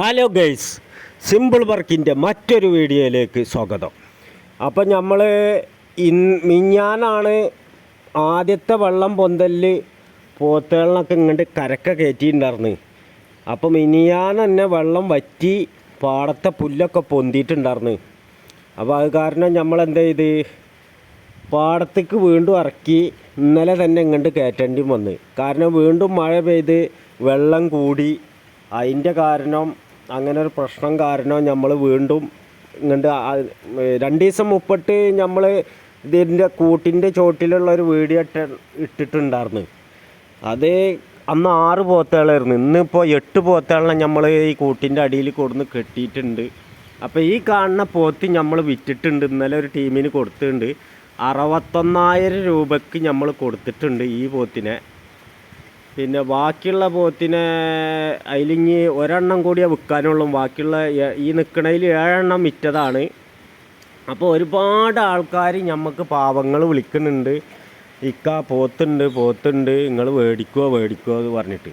Hello guys simple വർക്കിന്റെ മറ്റൊരു വീഡിയോയിലേക്ക് സ്വാഗതം. അപ്പം നമ്മൾ ഇൻ മിഞ്ഞാനാണ് ആദ്യത്തെ വെള്ളം പൊന്തലിൽ പോത്തുകളിനൊക്കെ ഇങ്ങോട്ട് കരക്ക കയറ്റിയിട്ടുണ്ടായിരുന്നു അപ്പം മിനിയാൻ തന്നെ വെള്ളം വറ്റി പാടത്തെ പുല്ലൊക്കെ പൊന്തിയിട്ടുണ്ടായിരുന്നു അപ്പോൾ അത് കാരണം നമ്മൾ എന്താ ചെയ്ത്? പാടത്തേക്ക് വീണ്ടും ഇറക്കി ഇന്നലെ തന്നെ ഇങ്ങോട്ട് കയറ്റേണ്ടി വന്ന്. കാരണം വീണ്ടും മഴ പെയ്ത് വെള്ളം കൂടി. അതിന്റെ കാരണം അങ്ങനെ ഒരു പ്രശ്നം കാരണം നമ്മൾ വീണ്ടും ഇങ്ങോട്ട് രണ്ട് ദിവസം മുപ്പിട്ട് നമ്മൾ ഇതിന്റെ കൂട്ടിന്റെ ചോട്ടിലുള്ള ഒരു വീഡിയോ ഇട്ട ഇട്ടിട്ടുണ്ടായിരുന്നു. അത് അന്ന് ആറ് പോത്തകളായിരുന്നു. ഇന്നിപ്പോൾ എട്ട് പോത്തകളെ നമ്മൾ ഈ കൂട്ടിന്റെ അടിയിൽ കൊടുന്ന് കെട്ടിയിട്ടുണ്ട്. അപ്പോൾ ഈ കാണുന്ന പോത്ത് നമ്മൾ വിറ്റിട്ടുണ്ട്. ഇന്നലെ ഒരു ടീമിന് കൊടുത്തിട്ടുണ്ട്. അറുപത്തൊന്നായിരം രൂപയ്ക്ക് നമ്മൾ കൊടുത്തിട്ടുണ്ട് ഈ പോത്തിനെ. പിന്നെ ബാക്കിയുള്ള പോത്തിനെ അതിലിങ്ങി ഒരെണ്ണം കൂടിയേ വിൽക്കാനുള്ളൂ ബാക്കിയുള്ള ഈ നിൽക്കണതിൽ ഏഴെണ്ണം വിറ്റതാണ് അപ്പോൾ ഒരുപാട് ആൾക്കാർ നമുക്ക് പാവങ്ങൾ വിളിക്കുന്നുണ്ട്. ഇക്ക പോത്തുണ്ട് പോത്തുണ്ട് നിങ്ങൾ മേടിക്കുമോ മേടിക്കുമോ എന്ന് പറഞ്ഞിട്ട്.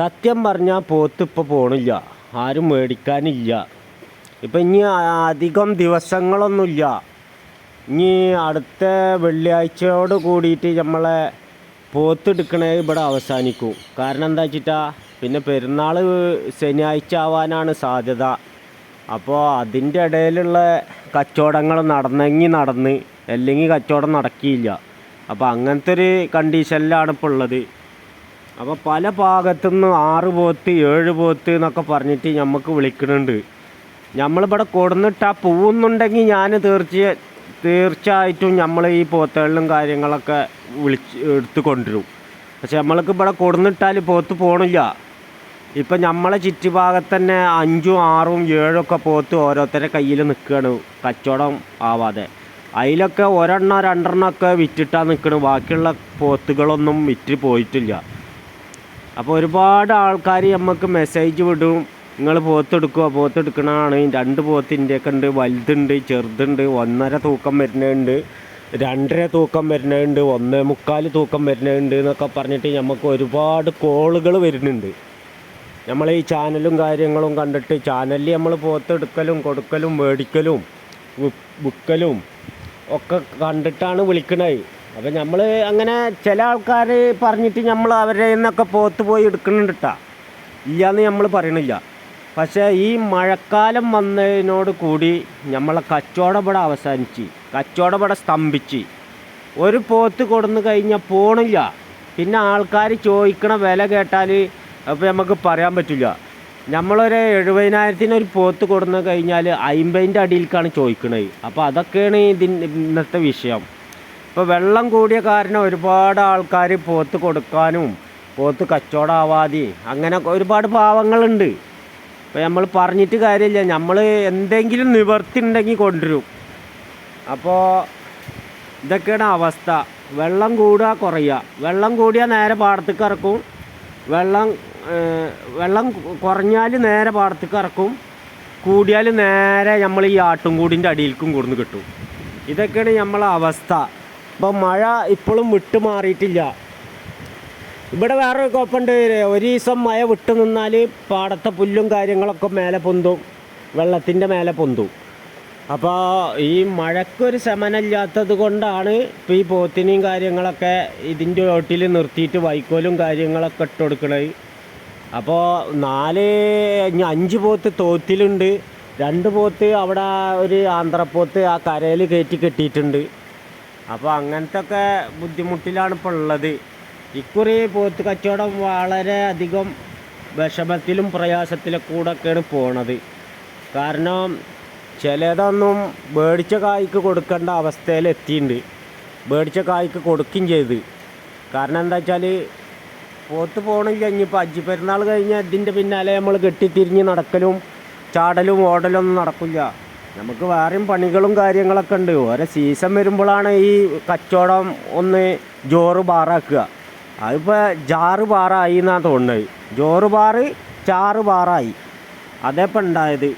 സത്യം പറഞ്ഞാൽ പോത്ത് ഇപ്പോൾ പോണില്ല. ആരും മേടിക്കാനില്ല ഇപ്പം ഇനി അധികം ദിവസങ്ങളൊന്നുമില്ല. ഇനി അടുത്ത വെള്ളിയാഴ്ചയോട് കൂടിയിട്ട് നമ്മളെ പോത്തെടുക്കണേ ഇവിടെ അവസാനിക്കും. കാരണം എന്താ വെച്ചിട്ടാ പിന്നെ പെരുന്നാൾ ശനിയാഴ്ച ആവാനാണ് സാധ്യത. അപ്പോൾ അതിന്റെ ഇടയിലുള്ള കച്ചവടങ്ങൾ നടന്നെങ്കിൽ നടന്ന് അല്ലെങ്കിൽ കച്ചവടം നടക്കിയില്ല. അപ്പോൾ അങ്ങനത്തെ ഒരു കണ്ടീഷനിലാണ് ഇപ്പോൾ ഉള്ളത്. അപ്പോൾ പല ഭാഗത്തു നിന്ന് ആറ് പോത്ത് ഏഴ് പോത്ത് എന്നൊക്കെ പറഞ്ഞിട്ട് നമുക്ക് വിളിക്കുന്നുണ്ട് നമ്മളിവിടെ കൊടുന്നിട്ട് ആ പോകുന്നുണ്ടെങ്കിൽ ഞാൻ തീർച്ച തീർച്ചയായിട്ടും നമ്മൾ ഈ പോത്തുകളിലും കാര്യങ്ങളൊക്കെ വിളിച്ച് എടുത്ത് കൊണ്ടുവരും. പക്ഷെ നമ്മൾക്ക് ഇവിടെ കൊടുന്നിട്ടാൽ പോത്ത് പോണില്ല. ഇപ്പം നമ്മളെ ചുറ്റുഭാഗത്ത് തന്നെ അഞ്ചും ആറും ഏഴൊക്കെ പോത്ത് ഓരോരുത്തരുടെ കയ്യിൽ നിൽക്കുകയാണ് കച്ചവടം ആവാതെ. അതിലൊക്കെ ഒരെണ്ണം രണ്ടെണ്ണം ഒക്കെ വിറ്റിട്ടാണ് നിൽക്കുന്നത് ബാക്കിയുള്ള പോത്തുകളൊന്നും വിറ്റ് പോയിട്ടില്ല. അപ്പോൾ ഒരുപാട് ആൾക്കാർ നമുക്ക് മെസ്സേജ് വിടും നിങ്ങൾ പോത്തെടുക്കുക പോത്തെടുക്കണതാണ്. രണ്ട് പോത്തിന്റെ ഒക്കെ ഉണ്ട്. വലുതുണ്ട് ചെറുതുണ്ട്. ഒന്നര തൂക്കം വരുന്നുണ്ട് രണ്ടര തൂക്കം വരുന്നുണ്ട് ഒന്നേ മുക്കാൽ തൂക്കം വരുന്നുണ്ട് എന്നൊക്കെ പറഞ്ഞിട്ട് നമുക്ക് ഒരുപാട് കോളുകൾ വരുന്നുണ്ട്. നമ്മൾ ഈ ചാനലും കാര്യങ്ങളും കണ്ടിട്ട് ചാനലിൽ നമ്മൾ പോത്തെടുക്കലും കൊടുക്കലും മേടിക്കലും വിൽക്കലും ഒക്കെ കണ്ടിട്ടാണ് വിളിക്കണത്. അപ്പം നമ്മൾ അങ്ങനെ ചില ആൾക്കാർ പറഞ്ഞിട്ട് നമ്മൾ അവരെ നിന്നൊക്കെ പോത്ത് പോയി എടുക്കുന്നുണ്ട് കേട്ടാ ഇല്ലയെന്ന് നമ്മൾ പറയണില്ല. പക്ഷേ ഈ മഴക്കാലം വന്നതിനോട് കൂടി നമ്മളെ കച്ചവടപട അവസാനിച്ച് കച്ചവടപട സ്തംഭിച്ച്. ഒരു പോത്ത് കൊടുന്നു കഴിഞ്ഞാൽ പോണില്ല. പിന്നെ ആൾക്കാർ ചോദിക്കണ വില കേട്ടാൽ അപ്പോൾ നമുക്ക് പറയാൻ പറ്റില്ല. നമ്മളൊരു എഴുപതിനായിരത്തിന് ഒരു പോത്ത് കൊടുന്നു കഴിഞ്ഞാൽ അയിമ്പതിന്റെ അടിയിലേക്കാണ് ചോദിക്കുന്നത് അപ്പോൾ അതൊക്കെയാണ് ഇതിന് ഇന്നത്തെ വിഷയം. ഇപ്പോൾ വെള്ളം കൂടിയ കാരണം ഒരുപാട് ആൾക്കാർ പോത്ത് കൊടുക്കാനും പോത്ത് കച്ചവടമാവാതെ അങ്ങനെ ഒരുപാട് പാവങ്ങളുണ്ട്. അപ്പോൾ നമ്മൾ പറഞ്ഞിട്ട് കാര്യമില്ല. നമ്മൾ എന്തെങ്കിലും നിവർത്തി ഉണ്ടെങ്കിൽ കൊണ്ടുവരും. അപ്പോൾ ഇതൊക്കെയാണ് അവസ്ഥ. വെള്ളം കൂടുക കുറയുക. വെള്ളം കൂടിയാൽ നേരെ പാടത്തേക്ക് ഇറക്കും. വെള്ളം വെള്ളം കുറഞ്ഞാൽ നേരെ പാടത്തേക്ക് ഇറക്കും. കൂടിയാൽ നേരെ നമ്മൾ ഈ ആട്ടുംകൂടിന്റെ അടിയിൽക്കും കൂടുന്നു കിട്ടും. ഇതൊക്കെയാണ് നമ്മളെ അവസ്ഥ. അപ്പോൾ മഴ ഇപ്പോഴും വിട്ടു മാറിയിട്ടില്ല ഇവിടെ വേറൊരു കുഴപ്പമുണ്ട്. ഒരു ദിവസം മഴ വിട്ടു നിന്നാൽ പാടത്തെ പുല്ലും കാര്യങ്ങളൊക്കെ മേലെ പൊന്തും. വെള്ളത്തിന്റെ മേലെ പൊന്തും. അപ്പോൾ ഈ മഴക്കൊരു ശമനമില്ലാത്തത് കൊണ്ടാണ് ഇപ്പോൾ ഈ പോത്തിനെയും കാര്യങ്ങളൊക്കെ ഇതിന്റെ ഓട്ടിൽ നിർത്തിയിട്ട് വൈക്കോലും കാര്യങ്ങളൊക്കെ ഇട്ട് കൊടുക്കണത്. അപ്പോൾ നാല് അഞ്ച് പോത്ത് തോത്തിലുണ്ട് രണ്ട് പോത്ത് അവിടെ ഒരു ആന്ധ്രപ്പോത്ത് ആ കരയിൽ കയറ്റി കെട്ടിയിട്ടുണ്ട്. അപ്പോൾ അങ്ങനത്തെ ഒക്കെ ബുദ്ധിമുട്ടിലാണ് ഇപ്പോൾ ഉള്ളത്. ഇക്കുറി പോത്ത് കച്ചവടം വളരെ അധികം വിഷമത്തിലും പ്രയാസത്തിലും കൂടെയൊക്കെയാണ് പോണത്. കാരണം ചിലതൊന്നും മേടിച്ച കായ്ക്ക് കൊടുക്കേണ്ട അവസ്ഥയിൽ എത്തിയിട്ടുണ്ട്. മേടിച്ച കായ്ക്ക് കൊടുക്കുകയും ചെയ്ത്. കാരണം എന്താ വെച്ചാൽ പോത്ത് പോകണമെങ്കിൽ ഇനിയിപ്പോൾ അജ്ജി പെരുന്നാൾ കഴിഞ്ഞാൽ ഇതിന്റെ പിന്നാലെ നമ്മൾ കെട്ടിത്തിരിഞ്ഞ് നടക്കലും ചാടലും ഓടലും ഒന്നും നടക്കില്ല. നമുക്ക് വേറെയും പണികളും കാര്യങ്ങളൊക്കെ ഉണ്ട്. ഓരോ സീസൺ വരുമ്പോഴാണ് ഈ കച്ചവടം ഒന്ന് ജോറ് ബാറാക്കുക അതിപ്പോൾ ജാറ് പാറായി എന്നാണ് തോന്നുന്നത്. ജോറ് പാറ് ചാറ് പാറായി. അതേപ്പം ഉണ്ടായത്.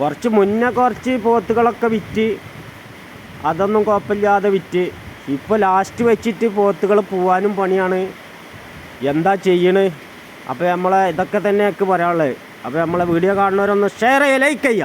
കുറച്ച് മുന്നേ കുറച്ച് പോത്തുകളൊക്കെ വിറ്റ് അതൊന്നും കുഴപ്പമില്ലാതെ വിറ്റ്. ഇപ്പോൾ ലാസ്റ്റ് വെച്ചിട്ട് പോത്തുകൾ പോവാനും പണിയാണ്. എന്താ ചെയ്യണ്? അപ്പോൾ നമ്മളെ ഇതൊക്കെ തന്നെയൊക്കെ പറയാനുള്ളത്. അപ്പോൾ നമ്മളെ വീഡിയോ കാണുന്നവരൊന്ന് ഷെയർ ചെയ്യുക ലൈക്ക് ചെയ്യുക